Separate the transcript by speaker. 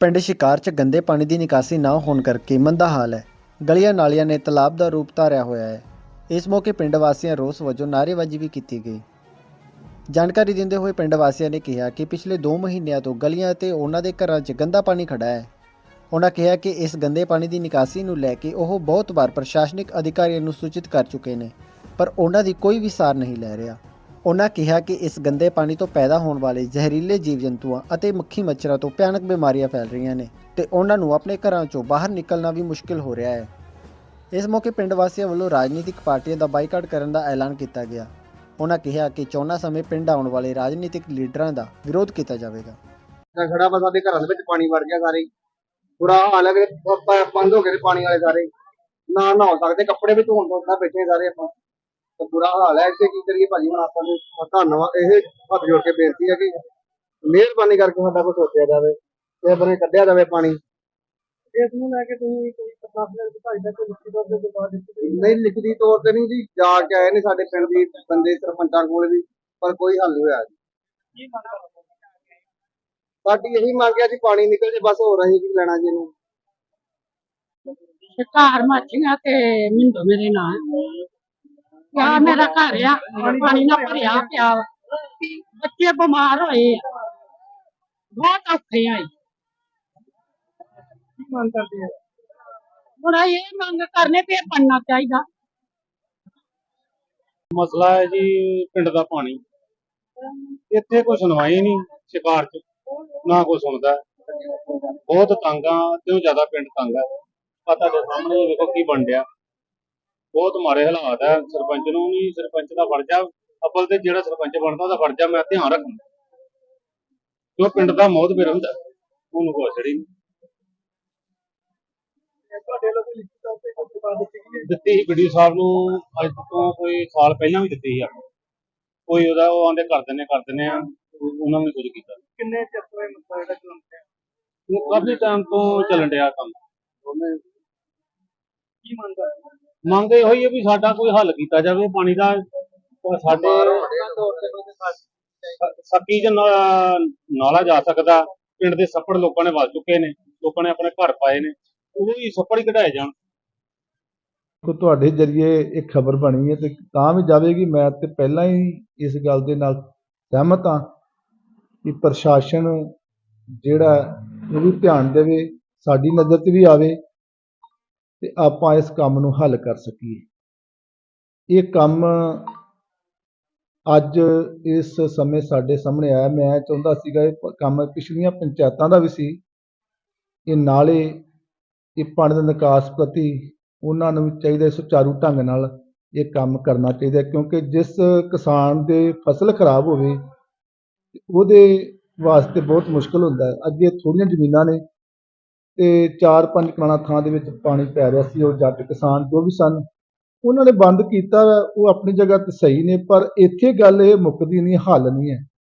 Speaker 1: ਪਿੰਡ ਸ਼ਿਕਾਰ 'ਚ ਗੰਦੇ ਪਾਣੀ ਦੀ ਨਿਕਾਸੀ ਨਾ ਹੋਣ ਕਰਕੇ ਮੰਦਾ ਹਾਲ ਹੈ। ਗਲੀਆਂ ਨਾਲੀਆਂ ਨੇ ਤਲਾਬ ਦਾ ਰੂਪ ਧਾਰਿਆ ਹੋਇਆ ਹੈ। ਇਸ ਮੌਕੇ ਪਿੰਡ ਵਾਸੀਆਂ ਰੋਸ ਵਜੋਂ ਨਾਅਰੇਬਾਜ਼ੀ ਵੀ ਕੀਤੀ ਗਈ। ਜਾਣਕਾਰੀ ਦਿੰਦੇ ਹੋਏ ਪਿੰਡ ਵਾਸੀਆਂ ਨੇ ਕਿਹਾ ਕਿ ਪਿਛਲੇ 2 ਮਹੀਨਿਆਂ ਤੋਂ ਗਲੀਆਂ ਅਤੇ ਉਹਨਾਂ ਦੇ ਘਰਾਂ 'ਚ ਗੰਦਾ ਪਾਣੀ ਖੜਾ ਹੈ। ਉਹਨਾਂ ਕਿਹਾ ਕਿ ਇਸ ਗੰਦੇ ਪਾਣੀ ਦੀ ਨਿਕਾਸੀ ਨੂੰ ਲੈ ਕੇ ਉਹ ਬਹੁਤ ਵਾਰ ਪ੍ਰਸ਼ਾਸਨਿਕ ਅਧਿਕਾਰੀਆਂ ਨੂੰ ਸੂਚਿਤ ਕਰ ਚੁੱਕੇ ਨੇ, ਪਰ ਉਹਨਾਂ ਦੀ ਕੋਈ ਵੀ ਸਾਰ ਨਹੀਂ ਲੈ ਰਿਹਾ। ਉਹਨਾਂ ਕਿਹਾ ਕਿ ਇਸ ਗੰਦੇ ਪਾਣੀ ਤੋਂ ਪੈਦਾ ਹੋਣ ਵਾਲੇ ਜ਼ਹਿਰੀਲੇ ਜੀਵ-ਜੰਤੂਆਂ ਅਤੇ ਮੱਖੀ ਮੱਛਰਾਂ ਤੋਂ ਭਿਆਨਕ ਬਿਮਾਰੀਆਂ ਫੈਲ ਰਹੀਆਂ ਨੇ ਤੇ ਉਹਨਾਂ ਨੂੰ ਆਪਣੇ ਘਰਾਂ 'ਚੋਂ ਬਾਹਰ ਨਿਕਲਣਾ ਵੀ ਮੁਸ਼ਕਿਲ ਹੋ ਰਿਹਾ ਹੈ। ਇਸ ਮੌਕੇ ਪਿੰਡ ਵਾਸੀਆਂ ਵੱਲੋਂ ਰਾਜਨੀਤਿਕ ਪਾਰਟੀਆਂ ਦਾ ਬਾਈਕਾਟ ਕਰਨ ਦਾ ਐਲਾਨ ਕੀਤਾ ਗਿਆ। ਉਹਨਾਂ ਕਿਹਾ ਕਿ ਚੋਣਾਂ ਸਮੇਂ ਪਿੰਡ ਆਉਣ ਵਾਲੇ ਰਾਜਨੀਤਿਕ ਲੀਡਰਾਂ ਦਾ ਵਿਰੋਧ ਕੀਤਾ ਜਾਵੇਗਾ।
Speaker 2: ਤਾਂ ਖੜਾ ਵਾ ਸਾਡੇ ਘਰਾਂ ਦੇ ਵਿੱਚ ਪਾਣੀ ਵੜ ਗਿਆ ਸਾਰੇ। ਹੀ। ਬੁਰਾ ਹਾਲ ਹੈ ਕਿ ਪ- ਬੰਦ ਹੋ ਗਏ ਨੇ ਪਾਣੀ ਵਾਲੇ ਸਾਰੇ। ਨਾ ਨਹਾ ਸਕਦੇ, ਕੱਪੜੇ ਵੀ ਧੋਣ ਤੋਂ ਤਾਂ ਬੈਠੇ ਸਾਰੇ ਆਪਾਂ। ਤੇ ਬੁਰਾ ਹਾਲ ਹੈ ਇੱਥੇ ਕੀ ਕਰੀਏ ਭਾਜੀ? ਹੁਣ ਆਪਾਂ ਨੂੰ ਧੰਨਵਾਦ ਇਹ ਹੱਥ ਜੋੜ ਕੇ ਬੇਨਤੀ ਹੈ ਕਿ ਮਿਹਰਬਾਨੀ ਕਰਕੇ ਸਾਡਾ ਕੁਝ ਸੋਚਿਆ ਜਾਵੇ ਤੇ ਬਰੇ ਕੱਢਿਆ ਜਾਵੇ ਪਾਣੀ। ਇਸ ਨੂੰ ਲੈ ਕੇ ਤੁਸੀਂ ਕੋਈ ਪ੍ਰਸ਼ਾਸਨ ਅਧਿਕਾਰੀ ਦਾ ਕੋਈ ਲਿਖਤੀ ਤੌਰ ਤੇ ਬਾਅਦ ਨਹੀਂ ਲਿਖਤੀ ਤੌਰ ਤੇ ਨਹੀਂ ਜੀ ਜਾ ਕੇ ਆਏ ਨੇ ਸਾਡੇ ਪਿੰਡ ਦੀ ਬੰਦੇ ਸਰਪੰਚਾਂ ਕੋਲ ਵੀ ਪਰ ਕੋਈ ਹੱਲ ਨਹੀਂ ਹੋਇਆ ਜੀ। ਸਾਡੀ ਇਹੀ ਮੰਗ ਹੈ ਜੀ ਪਾਣੀ ਨਿਕਲ ਜੇ ਬਸ ਹੋਰ ਅਸੀਂ ਕੀ ਲੈਣਾ ਜੀ ਇਹਨੂੰ?
Speaker 3: ਘਰ ਮਾਚੀਆਂ ਤੇ ਮਿੰਦੋ ਮੇਰੇ ਨਾਲ ਕਿਆ ਮੇਰਾ ਘਰ ਆ ਪਾਣੀ ਨਾਲ ਭਰਿਆ ਪਿਆ ਵਾ। ਬੱਚੇ ਬਿਮਾਰ ਹੋਏ ਆ। ਬਹੁਤ ਔਖੇ ਆ
Speaker 2: ਕੀ ਮੰਗ ਕਰਦੇ ਆ?
Speaker 3: ਹੁਣ ਇਹ ਮੰਗ ਕਰਨੇ ਪਏ ਬਣਨਾ ਚਾਹੀਦਾ।
Speaker 4: ਮਸਲਾ ਹੈ ਜੀ ਪਿੰਡ ਦਾ ਪਾਣੀ। ਇੱਥੇ ਕੋਈ ਸੁਣਵਾਈ ਨਹੀਂ ਸ਼ਿਕਾਰ 'ਚ ਨਾ ਕੋਈ ਸੁਣਦਾ। ਬਹੁਤ ਤੰਗ ਆ ਤੇ ਜ਼ਿਆਦਾ ਪਿੰਡ ਤੰਗ ਆ। ਆ ਤੁਹਾਡੇ ਸਾਹਮਣੇ ਹੀ ਵੇਖੋ ਕੀ ਬਣ ਡਿਆ ਬਹੁਤ ਮਾਰੇ ਹਾਲਾਤ ਆ ਸਰਪੰਚ ਨੂੰ ਵੀ ਸਰਪੰਚ ਦਾ ਫਰਜ਼ ਆ। ਅੱਬਲ ਤੇ ਜਿਹੜਾ ਸਰਪੰਚ ਬਣਦਾ ਉਹਦਾ ਫਰਜ਼ ਆ। ਮੈਂ ਧਿਆਨ ਰੱਖਣਾ ਕਿਉਂ? ਪਿੰਡ ਦਾ ਮੋਹਤ ਮੇਰਾ ਹੁੰਦਾ। ਉਹਨੂੰ ਕੋਈ ਹੀ ਨਹੀਂ।
Speaker 2: ਦਿੱਤੀ
Speaker 4: ਸੀ ਵੀਡੀਓ ਸਾਹਿਬ ਨੂੰ। ਅੱਜ ਤੋਂ ਕੋਈ ਸਾਲ ਪਹਿਲਾਂ ਵੀ ਦਿੱਤੀ ਸੀ ਆਪਾਂ। ਕੋਈ ਉਹਦਾ ਉਹ ਆਂਦੇ ਕਰ ਦਿੰਨੇ ਕਰ ਦਿੰਨੇ ਆ। ਉਹ- ਉਹਨਾਂ ਨੇ ਕੁਝ ਕੀਤਾ।
Speaker 2: ਕਿੰਨੇ ਚਿਰ ਤੋਂ ਇਹ ਜਿਹੜਾ ਚੱਲਦਾ ਹੈ
Speaker 4: ਉਹ ਕਾਫੀ ਟਾਈਮ ਤੋਂ ਚੱਲਣ ਡਿਆ ਕੰਮ। ਉਹਨੇ
Speaker 2: ਕੀ ਕਰਦੇ
Speaker 4: ਮੰਗ ਇਹੋ ਹੀ ਹੈ ਵੀ ਸਾਡਾ ਕੋਈ ਹੱਲ ਕੀਤਾ ਜਾਵੇ ਪਾਣੀ ਦਾ ਸਾਡੇ ਸੱਕੀ ਚ ਨਾ- ਨਾਲਾ ਜਾ ਸਕਦਾ ਪਿੰਡ ਦੇ ਸੱਪੜ ਲੋਕਾਂ ਨੇ ਵੱਲ ਚੁੱਕੇ ਨੇ ਲੋਕਾਂ ਨੇ ਆਪਣੇ ਘਰ ਪਾਏ ਨੇ ਉਹ ਵੀ ਸੱਪੜ ਹੀ ਕਢਾਏ ਜਾਣ।
Speaker 5: ਕੋ ਤੁਹਾਡੇ ਜਰੀਏ ਇੱਕ ਖਬਰ ਬਣੀ ਹੈ ਤੇ ਤਾਂ ਵੀ ਜਾਵੇਗੀ ਮੈਂ ਤੇ ਪਹਿਲਾਂ ਹੀ ਇਸ ਗੱਲ ਦੇ ਨਾਲ ਸਹਿਮਤ ਹਾਂ ਕਿ ਪ੍ਰਸ਼ਾਸਨ ਜਿਹੜਾ ਇਹ ਵੀ ਧਿਆਨ ਦੇਵੇ ਸਾਡੀ ਨਜ਼ਰ 'ਚ ਵੀ ਆਵੇ। ਤੇ ਆਪਾਂ ਇਸ ਕੰਮ ਨੂੰ ਹੱਲ ਕਰ ਸਕੀਏ। ਇਹ ਕੰਮ ਅੱਜ ਇਸ ਸਮੇਂ ਸਾਡੇ ਸਾਹਮਣੇ ਆਇਆ। ਮੈਂ ਚਾਹੁੰਦਾ ਸੀਗਾ ਇਹ ਪ- ਕੰਮ ਪਿਛਲੀਆਂ ਪੰਚਾਇਤਾਂ ਦਾ ਵੀ ਸੀ। ਇਹ ਨਾਲੇ ਇਹ ਪਾਣੀ ਦੇ ਨਿਕਾਸ ਪ੍ਰਤੀ ਉਹਨਾਂ ਨੂੰ ਵੀ ਚਾਹੀਦਾ ਹੈ ਸੁਚਾਰੂ ਢੰਗ ਨਾਲ ਇਹ ਕੰਮ ਕਰਨਾ ਚਾਹੀਦਾ ਹੈ ਕਿਉਂਕਿ ਜਿਸ ਕਿਸਾਨ ਦੇ ਫਸਲ ਖਰਾਬ ਹੋਵੇ, ਉਹਦੇ ਵਾਸਤੇ ਬਹੁਤ ਮੁਸ਼ਕਲ ਹੁੰਦਾ। ਹੈ ਅੱਗੇ ਥੋੜ੍ਹੀਆਂ ਜ਼ਮੀਨਾਂ ਨੇ ਤੇ 4-5 ਕਨਾਲਾਂ ਥਾਂ ਦੇ ਵਿੱਚ ਪਾਣੀ ਪੈ ਰਿਹਾ ਸੀ, ਉਹ ਜੱਟ ਕਿਸਾਨ ਜੋ ਵੀ ਸਨ, ਉਹਨਾਂ ਨੇ ਬੰਦ ਕੀਤਾ, ਉਹ ਆਪਣੀ ਜਗ੍ਹਾ ਤੇ ਸਹੀ ਨੇ, ਪਰ ਇੱਥੇ ਗੱਲ ਇਹ ਮੁੱਕਦੀ ਨਹੀਂ, ਹੱਲ ਨਹੀਂ ਹੈ।